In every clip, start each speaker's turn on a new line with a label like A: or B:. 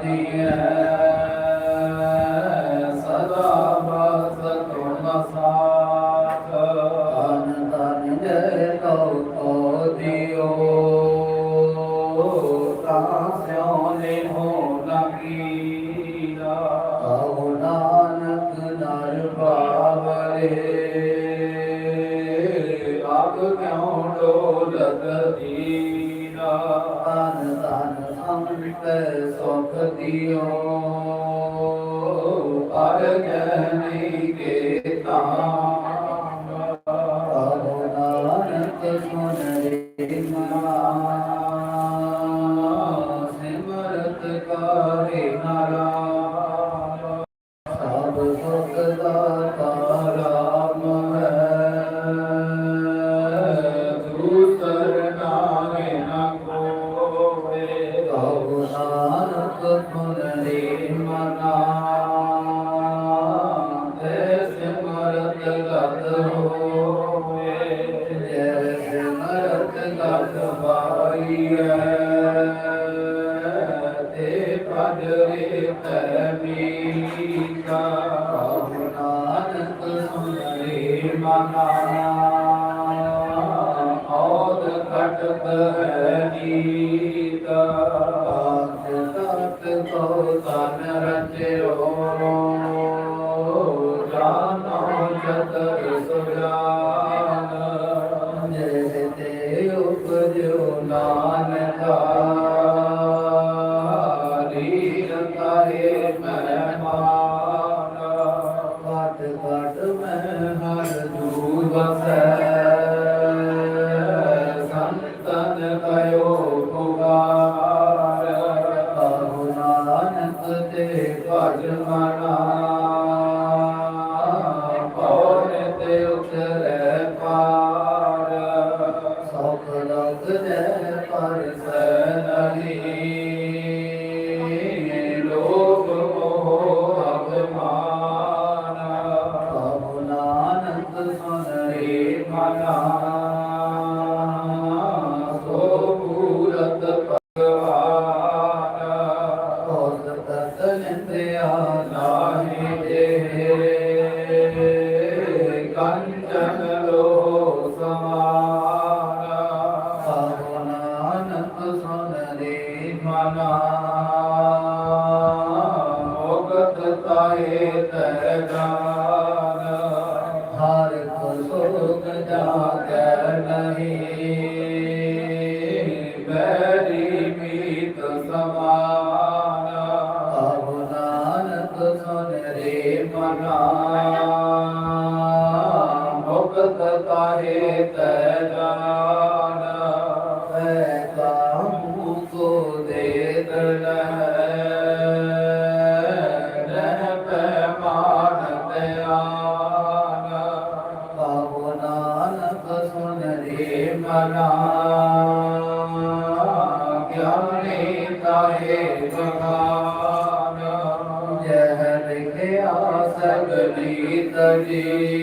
A: Hare
B: ਕਾਰੇ ਨਾਰਾਮ
A: ਤਤ ਨਿੰਦਿਆ मन रे मला
B: ज्ञाने ताहे भगवान
A: जहर के आसगली तरी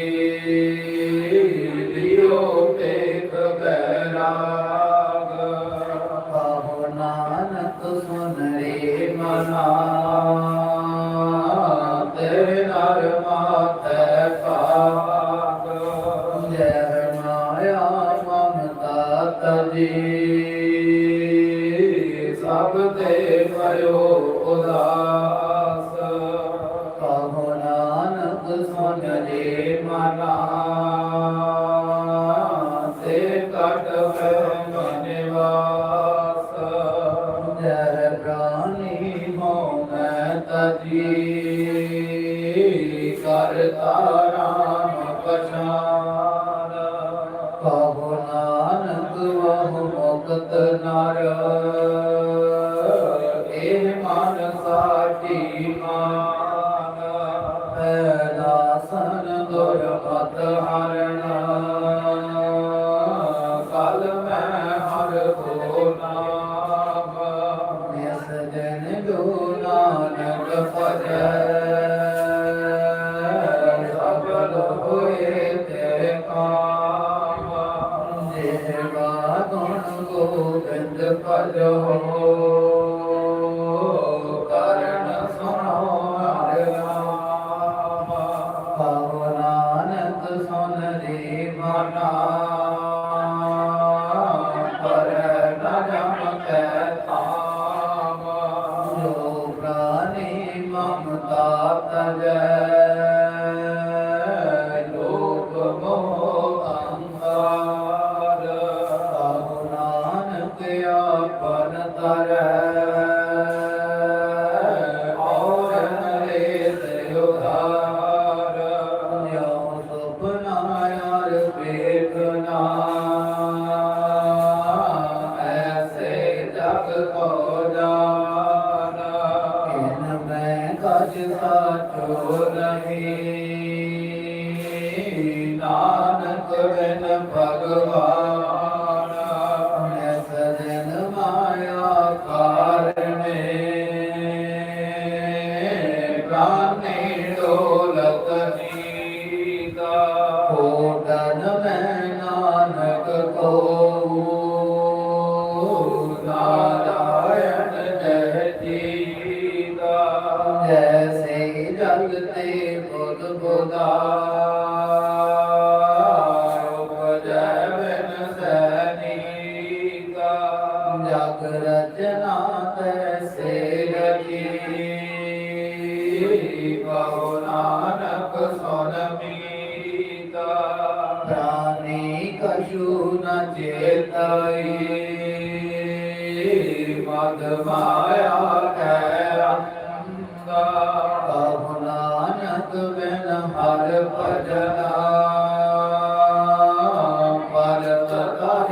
A: ਜੀ
B: ਕਰਤਾ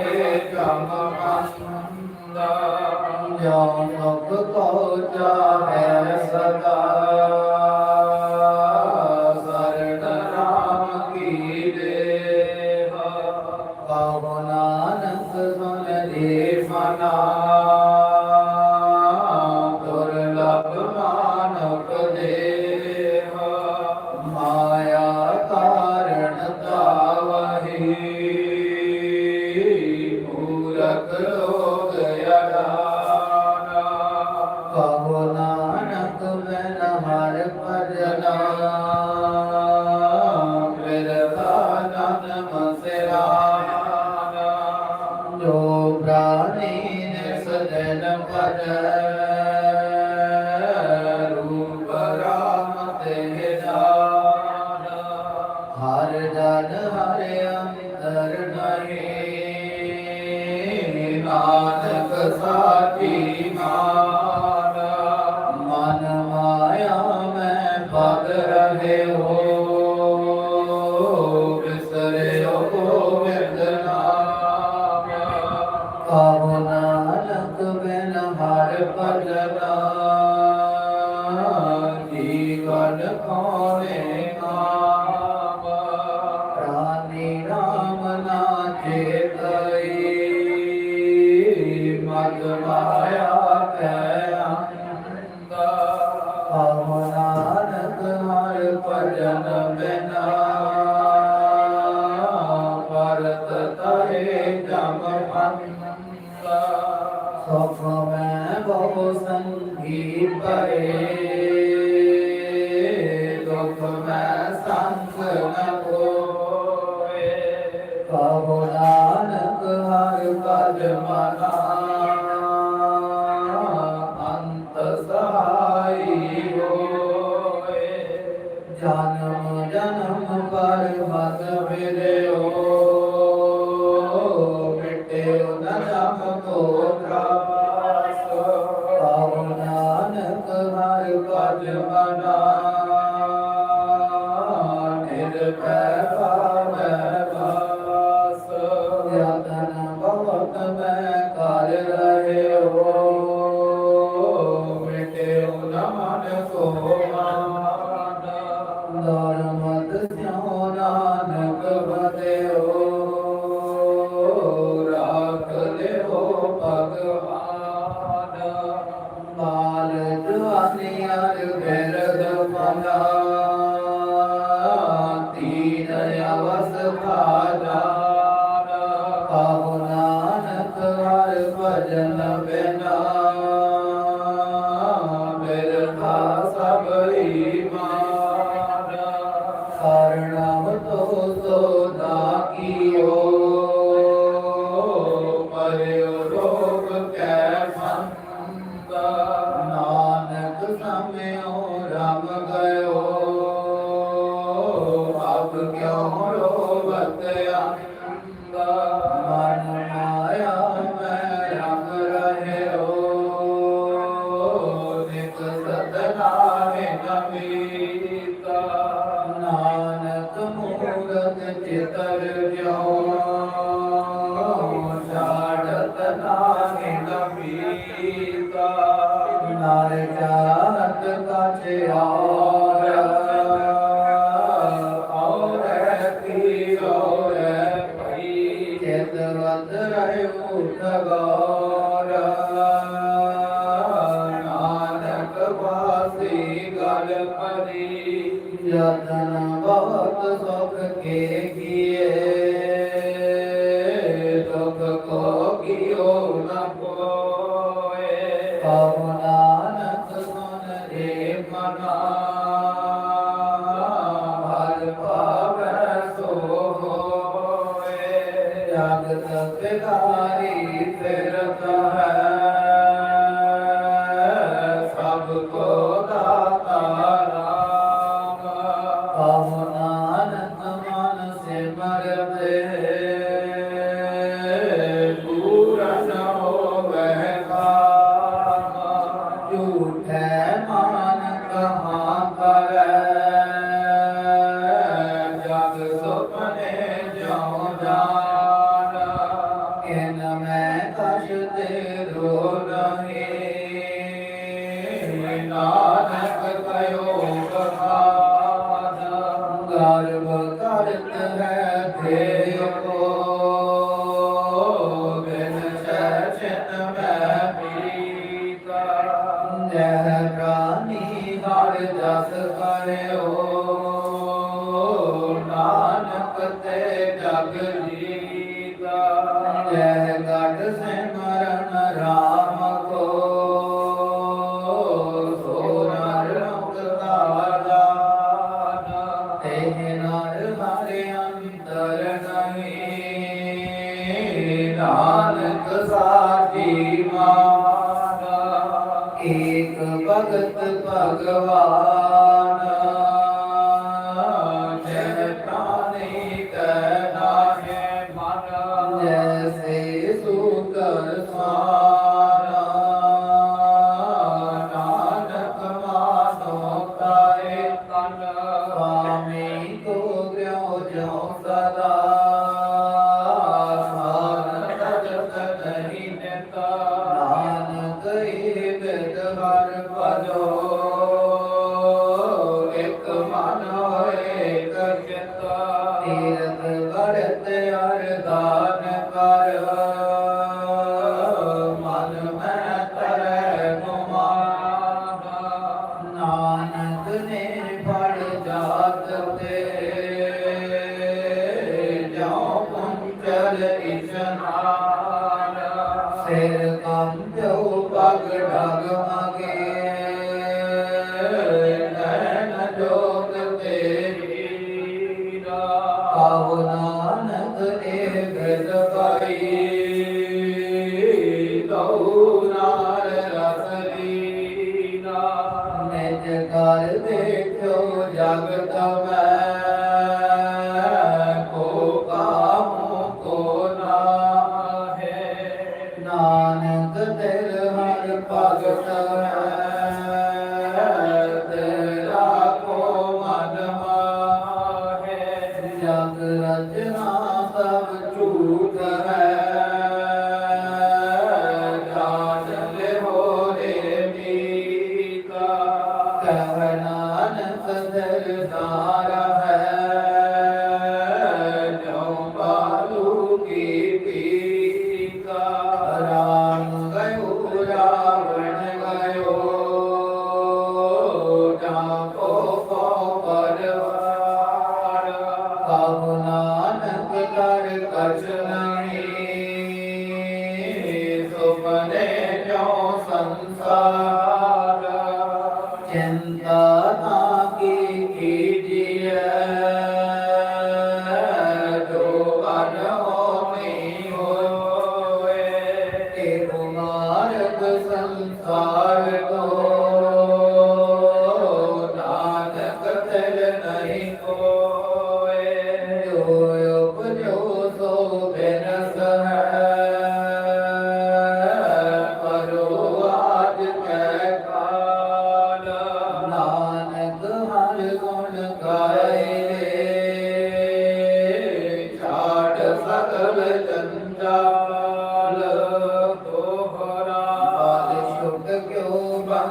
B: ਰਹੇ ਜਮ ਪੰਦ
A: ਗਿਆਨ ਭਉ
B: ਸਦਾ।
A: ਸੁਖ ਮੈਂ ਬਹੁ ਸੰਗੀ ਪਰੇ
B: ਦੁਖ ਮੈਂ ਸੰਗ ਨ ਕੋਏ
A: ਕਬੂ ਨਾਨਕ ਹਰ ਪਦ ਮਨਾ।
B: كذبت ਗਉ ਨਾਰ ਰਸ ਲੀਨਾ
A: ਨਿਜ ਕਰ ਦੇਖਿਓ ਜਗਤ ਮੈਂ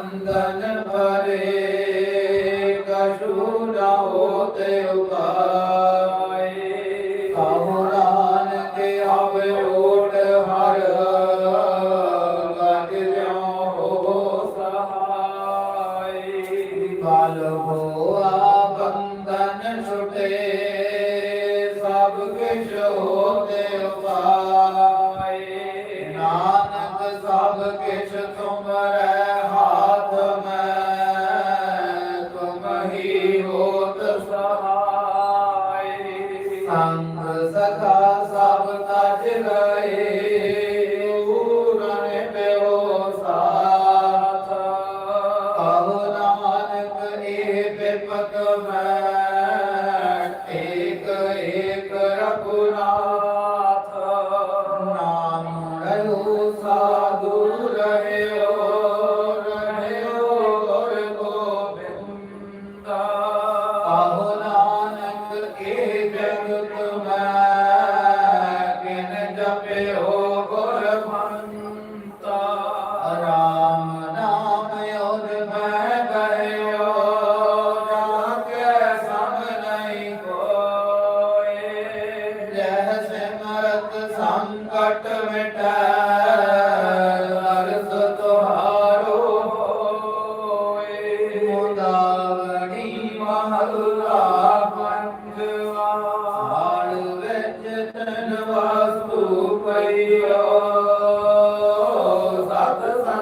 A: Vandana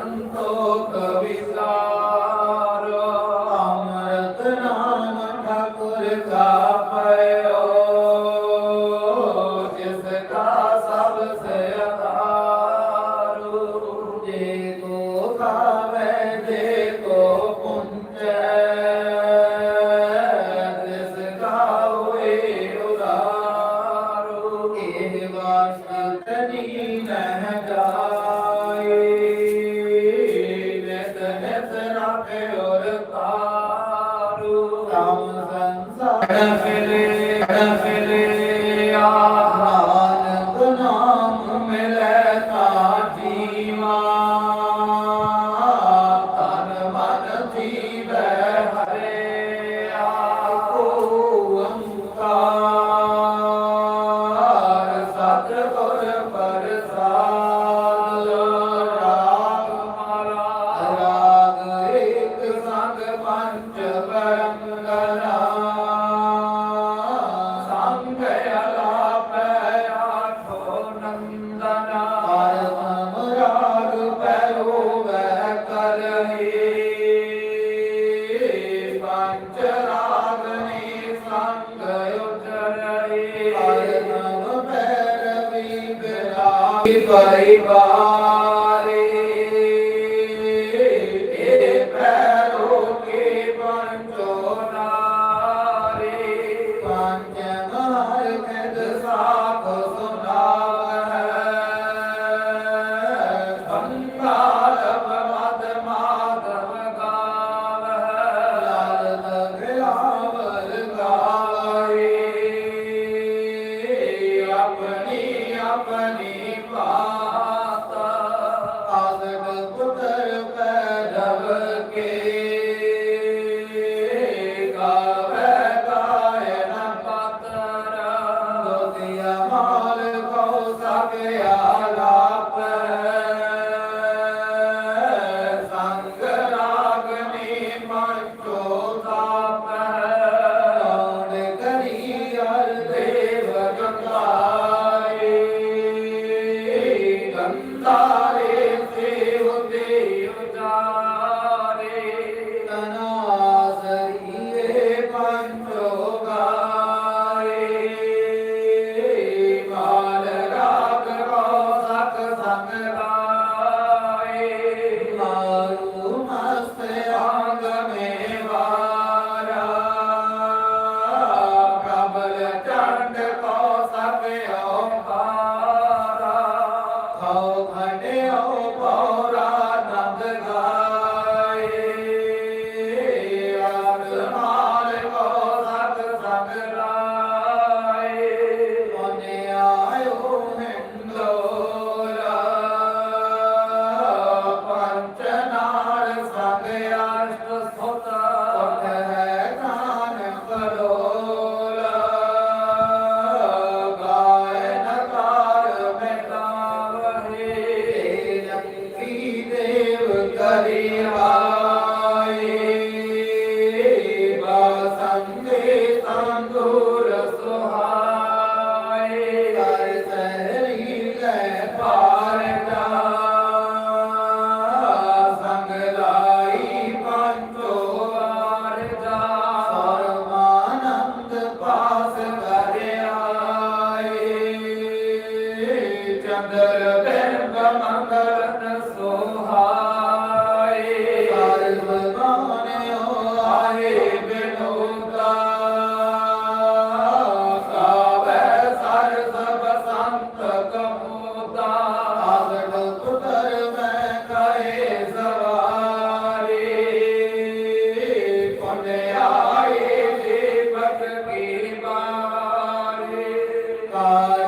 B: Santo. Allah.
A: वीर
B: uh,